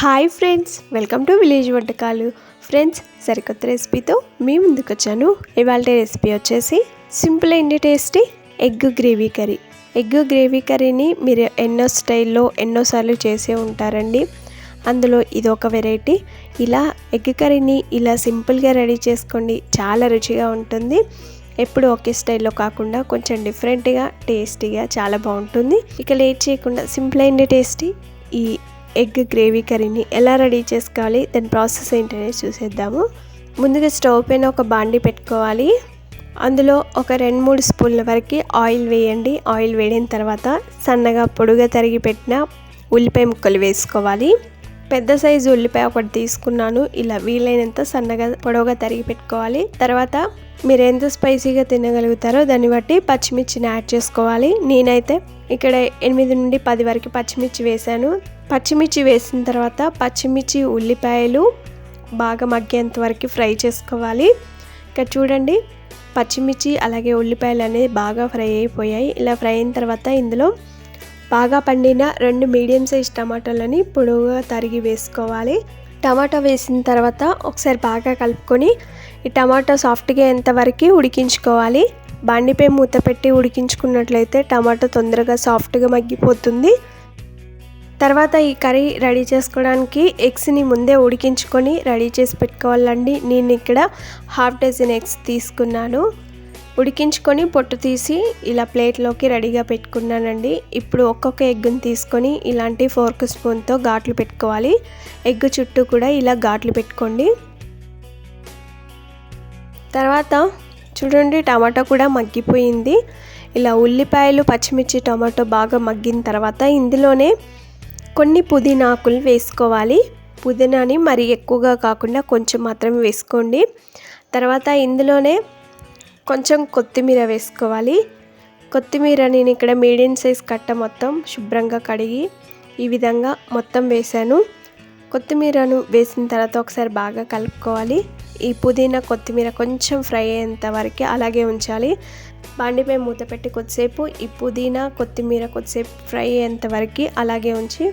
Hi friends welcome to village వంటకాలు. Friends సరికొత్త రెసిపీతో మీ ముందుకు వచ్చాను ఇవాళ రెసిపీ వచ్చేసి simple and tasty egg gravy curry. Egg gravy కర్రీని మీరు ఎన్నో స్టైల్లో ఎన్నోసార్లు చేసే ఉంటారండి. అందులో ఇది ఒక వెరైటీ ఇలా ఎగ్ కర్రీని ఇలా సింపుల్గా రెడీ చేసుకోండి. చాలా రుచిగా ఉంటుంది. ఎప్పుడు ఒకే స్టైల్లో కాకుండా కొంచెం డిఫరెంట్గా టేస్టీగా చాలా బాగుంటుంది. ఇక లేట్ చేయకుండా సింపుల్ అండ్ టేస్టీ ఈ ఎగ్ గ్రేవీ కర్రీని ఎలా రెడీ చేసుకోవాలి దాని ప్రాసెస్ ఏంటనేది చూసేద్దాము. ముందుగా స్టవ్ పైన ఒక బాండి పెట్టుకోవాలి. అందులో ఒక రెండు మూడు స్పూన్ల వరకు ఆయిల్ వేయండి. ఆయిల్ వేడిన తర్వాత సన్నగా పొడుగా తరిగి పెట్టిన ఉల్లిపాయ ముక్కలు వేసుకోవాలి. పెద్ద సైజు ఉల్లిపాయ ఒకటి తీసుకున్నాను. ఇలా వీలైనంత సన్నగా పొడవుగా తరిగి పెట్టుకోవాలి. తర్వాత మీరు ఎంత స్పైసీగా తినగలుగుతారో దాన్ని బట్టి పచ్చిమిర్చిని యాడ్ చేసుకోవాలి. నేనైతే ఇక్కడ ఎనిమిది నుండి పది వరకు పచ్చిమిర్చి వేశాను. పచ్చిమిర్చి వేసిన తర్వాత పచ్చిమిర్చి ఉల్లిపాయలు బాగా మగ్గేంత వరకు ఫ్రై చేసుకోవాలి. ఇక్కడ చూడండి పచ్చిమిర్చి అలాగే ఉల్లిపాయలు అనేది బాగా ఫ్రై అయిపోయాయి. ఇలా ఫ్రై అయిన తర్వాత ఇందులో బాగా పండిన రెండు మీడియం సైజ్ టమాటాలని పొడవుగా తరిగి వేసుకోవాలి. టమాటా వేసిన తర్వాత ఒకసారి బాగా కలుపుకొని ఈ టమాటో సాఫ్ట్గా ఎంతవరకు ఉడికించుకోవాలి. బాండిపై మూత పెట్టి ఉడికించుకున్నట్లయితే టమాటా తొందరగా సాఫ్ట్గా మగ్గిపోతుంది. తర్వాత ఈ కర్రీ రెడీ చేసుకోవడానికి ఎగ్స్ని ముందే ఉడికించుకొని రెడీ చేసి పెట్టుకోవాలండి. నేను ఇక్కడ హాఫ్ డజన్ ఎగ్స్ తీసుకున్నాను. ఉడికించుకొని పొట్టు తీసి ఇలా ప్లేట్లోకి రెడీగా పెట్టుకున్నానండి. ఇప్పుడు ఒక్కొక్క ఎగ్గుని తీసుకొని ఇలాంటి ఫోర్క్ స్పూన్తో ఘాట్లు పెట్టుకోవాలి. ఎగ్ చుట్టూ కూడా ఇలా ఘాట్లు పెట్టుకోండి. తర్వాత చూడండి టమాటో కూడా మగ్గిపోయింది. ఇలా ఉల్లిపాయలు పచ్చిమిర్చి టమాటో బాగా మగ్గిన తర్వాత ఇందులోనే కొన్ని పుదీనాకులు వేసుకోవాలి. పుదీనాని మరి ఎక్కువగా కాకుండా కొంచెం మాత్రమే వేసుకోండి. తర్వాత ఇందులోనే కొంచెం కొత్తిమీర వేసుకోవాలి. కొత్తిమీర నేను ఇక్కడ మీడియం సైజ్ కట్ట మొత్తం శుభ్రంగా కడిగి ఈ విధంగా మొత్తం వేసాను కొత్తిమీరను వేసిన తర్వాత ఒకసారి బాగా కలుపుకోవాలి. ఈ పుదీనా కొత్తిమీర కొంచెం ఫ్రై అయ్యేంత వరకు అలాగే ఉంచాలి. బాండిపై మూత పెట్టి కొద్దిసేపు ఈ పుదీనా కొత్తిమీర కొద్దిసేపు ఫ్రై అయ్యేంత వరకు అలాగే ఉంచి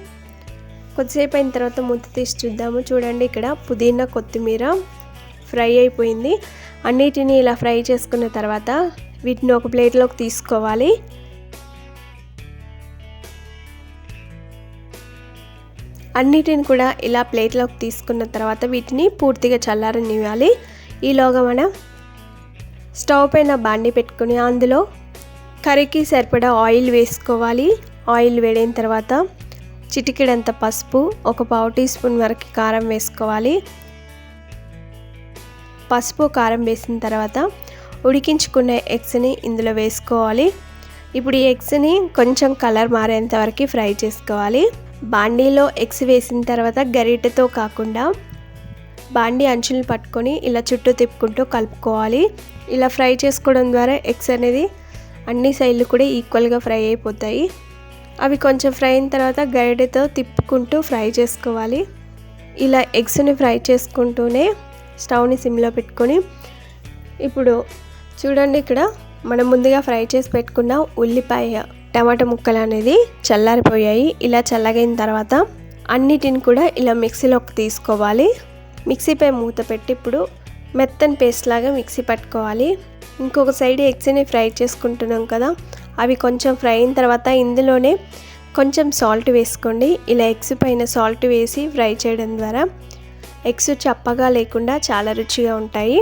కొద్దిసేపు అయిన తర్వాత మూత తీసి చూద్దాము. చూడండి ఇక్కడ పుదీనా కొత్తిమీర ఫ్రై అయిపోయింది. అన్నిటినీ ఇలా ఫ్రై చేసుకున్న తర్వాత వీటిని ఒక ప్లేట్లోకి తీసుకోవాలి. అన్నిటిని కూడా ఇలా ప్లేట్లోకి తీసుకున్న తర్వాత వీటిని పూర్తిగా చల్లారనివ్వాలి. ఈలోగా మనం స్టవ్ పైన బాండి పెట్టుకుని అందులో కర్రీకి సరిపడా ఆయిల్ వేసుకోవాలి. ఆయిల్ వేడిన తర్వాత చిటికెడంత పసుపు ఒక పావు టీ స్పూన్ వరకు కారం వేసుకోవాలి. పసుపు కారం వేసిన తర్వాత ఉడికించుకున్న ఎగ్స్ని ఇందులో వేసుకోవాలి. ఇప్పుడు ఈ ఎగ్స్ని కొంచెం కలర్ మారేంత వరకు ఫ్రై చేసుకోవాలి. బాండీలో ఎగ్స్ వేసిన తర్వాత గరిటెతో కాకుండా బాండీ అంచులు పట్టుకొని ఇలా చుట్టూ తిప్పుకుంటూ కలుపుకోవాలి. ఇలా ఫ్రై చేసుకోవడం ద్వారా ఎగ్స్ అనేది అన్ని సైడ్లు కూడా ఈక్వల్గా ఫ్రై అయిపోతాయి. అవి కొంచెం ఫ్రై అయిన తర్వాత గరిటెతో తిప్పుకుంటూ ఫ్రై చేసుకోవాలి. ఇలా ఎగ్స్ని ఫ్రై చేసుకుంటూనే స్టవ్ని సిమ్లో పెట్టుకొని ఇప్పుడు చూడండి ఇక్కడ మనం ముందుగా ఫ్రై చేసి పెట్టుకున్న ఉల్లిపాయ. టమాటా ముక్కలు అనేది చల్లారిపోయాయి. ఇలా చల్లగైన తర్వాత అన్నిటిని కూడా ఇలా మిక్సీలోకి తీసుకోవాలి. మిక్సీపై మూత పెట్టి ఇప్పుడు మెత్తని పేస్ట్ లాగా మిక్సీ పట్టుకోవాలి. ఇంకొక సైడ్ ఎగ్స్ని ఫ్రై చేసుకుంటున్నాం కదా అవి కొంచెం ఫ్రై అయిన తర్వాత ఇందులోనే కొంచెం సాల్ట్ వేసుకోండి. ఇలా ఎగ్స్ పైన సాల్ట్ వేసి ఫ్రై చేయడం ద్వారా ఎగ్స్ చప్పగా లేకుండా చాలా రుచిగా ఉంటాయి.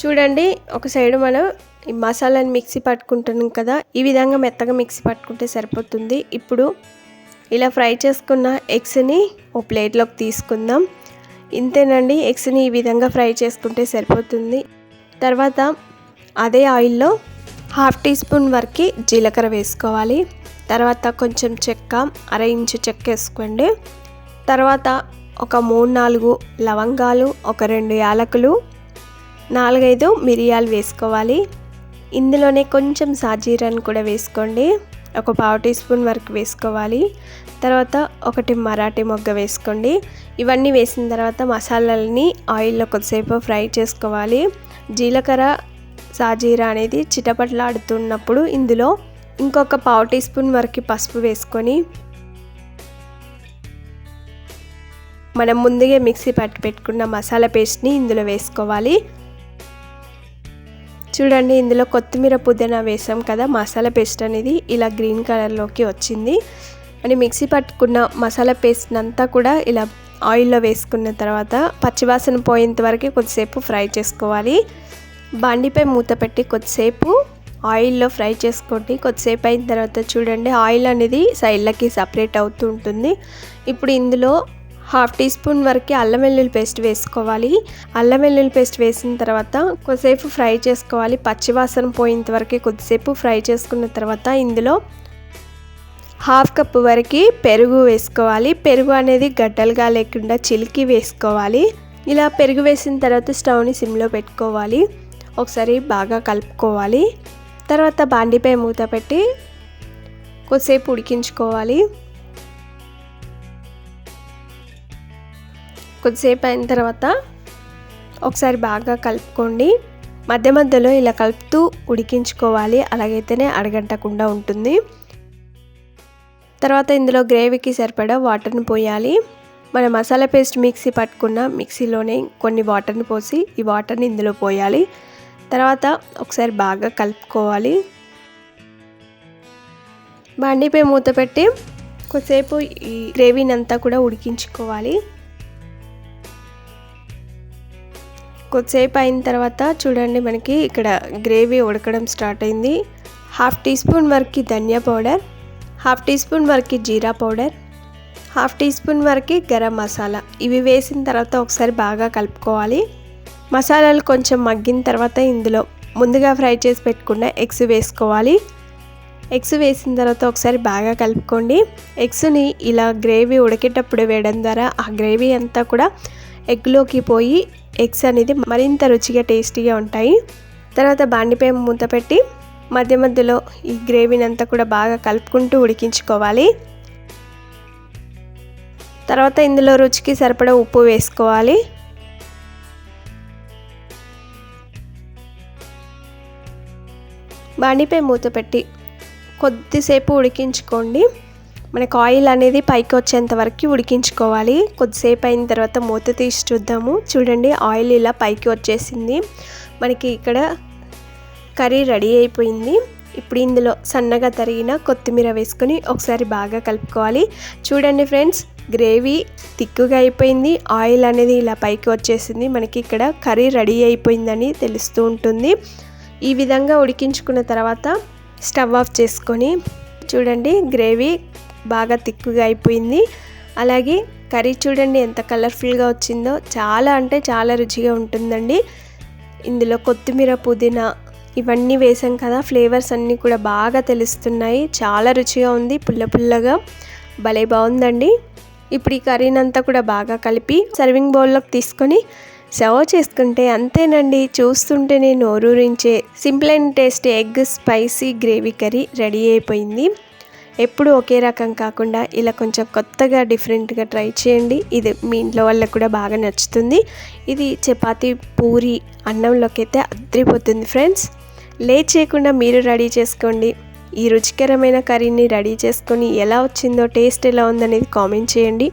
చూడండి ఒక సైడ్ మనం ఈ మసాలాని మిక్సీ పట్టుకుంటున్నాం కదా ఈ విధంగా మెత్తగా మిక్సీ పట్టుకుంటే సరిపోతుంది. ఇప్పుడు ఇలా ఫ్రై చేసుకున్న ఎగ్స్ని ఓ ప్లేట్లోకి తీసుకుందాం. ఇంతేనండి ఎగ్స్ని ఈ విధంగా ఫ్రై చేసుకుంటే సరిపోతుంది. తర్వాత అదే ఆయిల్లో హాఫ్ టీ స్పూన్ వరకు జీలకర్ర వేసుకోవాలి. తర్వాత కొంచెం చెక్క అర ఇంచు చెక్క వేసుకోండి. తర్వాత ఒక మూడు నాలుగు లవంగాలు ఒక రెండు యాలకులు నాలుగైదు మిరియాలు వేసుకోవాలి. ఇందులోనే కొంచెం సాజీరాన్ని కూడా వేసుకోండి. ఒక పావు టీ స్పూన్ వరకు వేసుకోవాలి. తర్వాత ఒకటి మరాఠీ మొగ్గ వేసుకోండి. ఇవన్నీ వేసిన తర్వాత మసాలాలని ఆయిల్లో కొద్దిసేపు ఫ్రై చేసుకోవాలి. జీలకర్ర సాజీరా అనేది చిటపట్లాడుతున్నప్పుడు ఇందులో ఇంకొక పావు టీ స్పూన్ వరకు పసుపు వేసుకొని మనం ముందుగా మిక్సీ పట్టి పెట్టుకున్న మసాలా పేస్ట్ని ఇందులో వేసుకోవాలి. చూడండి ఇందులో కొత్తిమీర పుదీనా వేసాం కదా మసాలా పేస్ట్ అనేది ఇలా గ్రీన్ కలర్లోకి వచ్చింది. అని మిక్సీ పట్టుకున్న మసాలా పేస్ట్ అంతా కూడా ఇలా ఆయిల్లో వేసుకున్న తర్వాత పచ్చివాసన పోయేంత వరకు కొద్దిసేపు ఫ్రై చేసుకోవాలి. బండిపై మూత పెట్టి కొద్దిసేపు ఆయిల్లో ఫ్రై చేసుకోండి. కొద్దిసేపు అయిన తర్వాత చూడండి ఆయిల్ అనేది సైడ్లకి సపరేట్ అవుతూ ఉంటుంది. ఇప్పుడు ఇందులో హాఫ్ టీ స్పూన్ వరకు అల్లం వెల్లుల్లి పేస్ట్ వేసుకోవాలి. అల్లం వెల్లుల్లి పేస్ట్ వేసిన తర్వాత కొద్దిసేపు ఫ్రై చేసుకోవాలి. పచ్చివాసన పోయేంత వరకు కొద్దిసేపు ఫ్రై చేసుకున్న తర్వాత ఇందులో హాఫ్ కప్ వరకు పెరుగు వేసుకోవాలి. పెరుగు అనేది గడ్డలుగా లేకుండా చిలికి వేసుకోవాలి. ఇలా పెరుగు వేసిన తర్వాత స్టవ్ని సిమ్లో పెట్టుకోవాలి. ఒకసారి బాగా కలుపుకోవాలి. తర్వాత బాండిపై మూత పెట్టి కొద్దిసేపు ఉడికించుకోవాలి. కొద్దిసేపు అయిన తర్వాత ఒకసారి బాగా కలుపుకోండి. మధ్య మధ్యలో ఇలా కలుపుతూ ఉడికించుకోవాలి. అలాగైతేనే అడగంటకుండా ఉంటుంది. తర్వాత ఇందులో గ్రేవీకి సరిపడా వాటర్ని పోయాలి. మన మసాలా పేస్ట్ మిక్సీ పట్టుకున్న మిక్సీలోనే కొన్ని వాటర్ని పోసి ఈ వాటర్ని ఇందులో పోయాలి. తర్వాత ఒకసారి బాగా కలుపుకోవాలి. బండిపై మూత పెట్టి కొద్దిసేపు ఈ గ్రేవీని అంతా కూడా ఉడికించుకోవాలి. కొద్దిసేపు అయిన తర్వాత చూడండి మనకి ఇక్కడ గ్రేవీ ఉడకడం స్టార్ట్ అయింది. హాఫ్ టీ స్పూన్ వరకు ధనియా పౌడర్ హాఫ్ టీ స్పూన్ వరకు జీరా పౌడర్ హాఫ్ టీ స్పూన్ వరకు గరం మసాలా. ఇవి వేసిన తర్వాత ఒకసారి బాగా కలుపుకోవాలి. మసాలాలు కొంచెం మగ్గిన తర్వాత ఇందులో ముందుగా ఫ్రై చేసి పెట్టుకున్న ఎగ్స్ వేసుకోవాలి. ఎగ్స్ వేసిన తర్వాత ఒకసారి బాగా కలుపుకోండి. ఎగ్స్ని ఇలా గ్రేవీ ఉడికేటప్పుడు వేయడం ద్వారా ఆ గ్రేవీ అంతా కూడా ఎగ్లోకి పోయి ఎగ్స్ అనేది మరింత రుచిగా టేస్టీగా ఉంటాయి. తర్వాత బాండిపై మూత పెట్టి మధ్య మధ్యలో ఈ గ్రేవీని అంతా కూడా బాగా కలుపుకుంటూ ఉడికించుకోవాలి. తర్వాత ఇందులో రుచికి సరిపడా ఉప్పు వేసుకోవాలి. బాండిపై మూత పెట్టి కొద్దిసేపు ఉడికించుకోండి. మనకు ఆయిల్ అనేది పైకి వచ్చేంత వరకు ఉడికించుకోవాలి. కొద్దిసేపు అయిన తర్వాత మూత తీసి చూద్దాము. చూడండి ఆయిల్ ఇలా పైకి వచ్చేసింది. మనకి ఇక్కడ కర్రీ రెడీ అయిపోయింది. ఇప్పుడు ఇందులో సన్నగా తరిగిన కొత్తిమీర వేసుకొని ఒకసారి బాగా కలుపుకోవాలి. చూడండి ఫ్రెండ్స్ గ్రేవీ తిక్కుగా అయిపోయింది. ఆయిల్ అనేది ఇలా పైకి వచ్చేసింది. మనకి ఇక్కడ కర్రీ రెడీ అయిపోయిందని తెలుస్తూ ఉంటుంది. ఈ విధంగా ఉడికించుకున్న తర్వాత స్టవ్ ఆఫ్ చేసుకొని చూడండి గ్రేవీ బాగా తిక్కుగా అయిపోయింది. అలాగే కర్రీ చూడండి ఎంత కలర్ఫుల్గా వచ్చిందో. చాలా అంటే చాలా రుచిగా ఉంటుందండి. ఇందులో కొత్తిమీర పుదీనా ఇవన్నీ వేసాం కదా ఫ్లేవర్స్ అన్నీ కూడా బాగా తెలుస్తున్నాయి. చాలా రుచిగా ఉంది పుల్ల పుల్లగా. భలే బాగుందండి. ఇప్పుడు ఈ కర్రీని అంతా కూడా బాగా కలిపి సర్వింగ్ బౌల్లోకి తీసుకొని సర్వ్ చేసుకుంటే అంతేనండి. చూస్తుంటేనే నోరూరించే simple and tasty egg spicy gravy curry ready అయిపోయింది. ఎప్పుడు ఒకే రకం కాకుండా ఇలా కొంచెం కొత్తగా డిఫరెంట్గా ట్రై చేయండి. ఇది మీ ఇంట్లో వాళ్ళకి కూడా బాగా నచ్చుతుంది. ఇది చపాతి పూరి అన్నంలోకి అయితే అద్రిపోతుంది ఫ్రెండ్స్. లేట్ చేయకుండా మీరు రెడీ చేసుకోండి. ఈ రుచికరమైన కర్రీని రెడీ చేసుకొని ఎలా వచ్చిందో టేస్ట్ ఎలా ఉందనేది కామెంట్ చేయండి.